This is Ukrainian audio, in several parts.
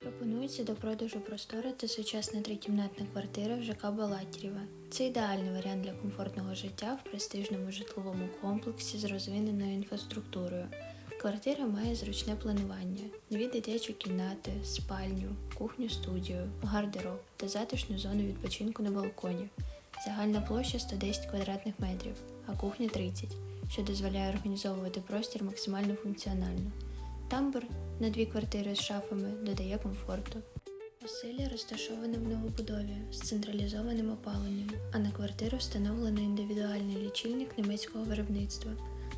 Пропонується до продажу простора та сучасна трикімнатна квартира в ЖК Балатірєва. Це ідеальний варіант для комфортного життя в престижному житловому комплексі з розвиненою інфраструктурою. Квартира має зручне планування, дві дитячі кімнати, спальню, кухню-студію, гардероб та затишну зону відпочинку на балконі. Загальна площа 110 квадратних метрів, а кухня 30, що дозволяє організовувати простір максимально функціонально. Тамбур на дві квартири з шафами додає комфорту. Оселя розташована в новобудові з централізованим опаленням, а на квартиру встановлено індивідуальний лічильник німецького виробництва.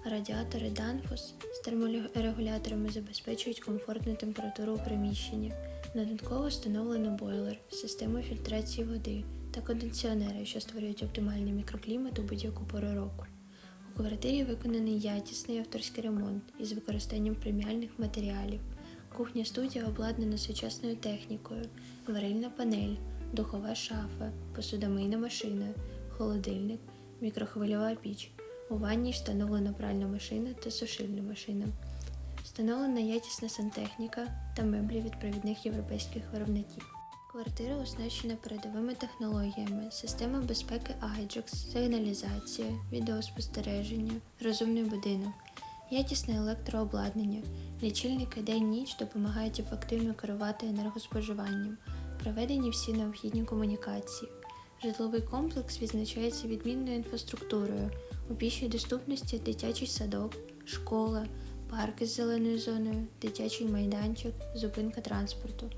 Радіатори Danfoss з терморегуляторами забезпечують комфортну температуру у приміщенні. Додатково встановлено бойлер, систему фільтрації води та кондиціонери, що створюють оптимальний мікроклімат у будь-яку пору року. Квартирі виконаний якісний авторський ремонт із використанням преміальних матеріалів. Кухня студія обладнана сучасною технікою, варильна панель, духова шафа, посудомийна машина, холодильник, мікрохвильова піч. У ванній встановлена пральна машина та сушильна машина. Встановлена якісна сантехніка та меблі від провідних європейських виробників. Квартира оснащена передовими технологіями, система безпеки Ajax, сигналізація, відеоспостереження, розумний будинок, якісне електрообладнання, лічильники день-ніч допомагають ефективно керувати енергоспоживанням, проведені всі необхідні комунікації. Житловий комплекс відзначається відмінною інфраструктурою, у пішій доступності дитячий садок, школа, парки з зеленою зоною, дитячий майданчик, зупинка транспорту.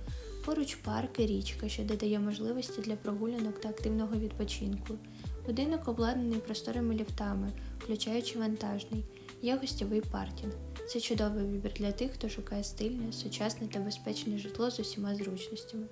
Поруч парк і річка, що додає можливості для прогулянок та активного відпочинку. Будинок обладнаний просторими ліфтами, включаючи вантажний, є гостєвий паркінг. Це чудовий вибір для тих, хто шукає стильне, сучасне та безпечне житло з усіма зручностями.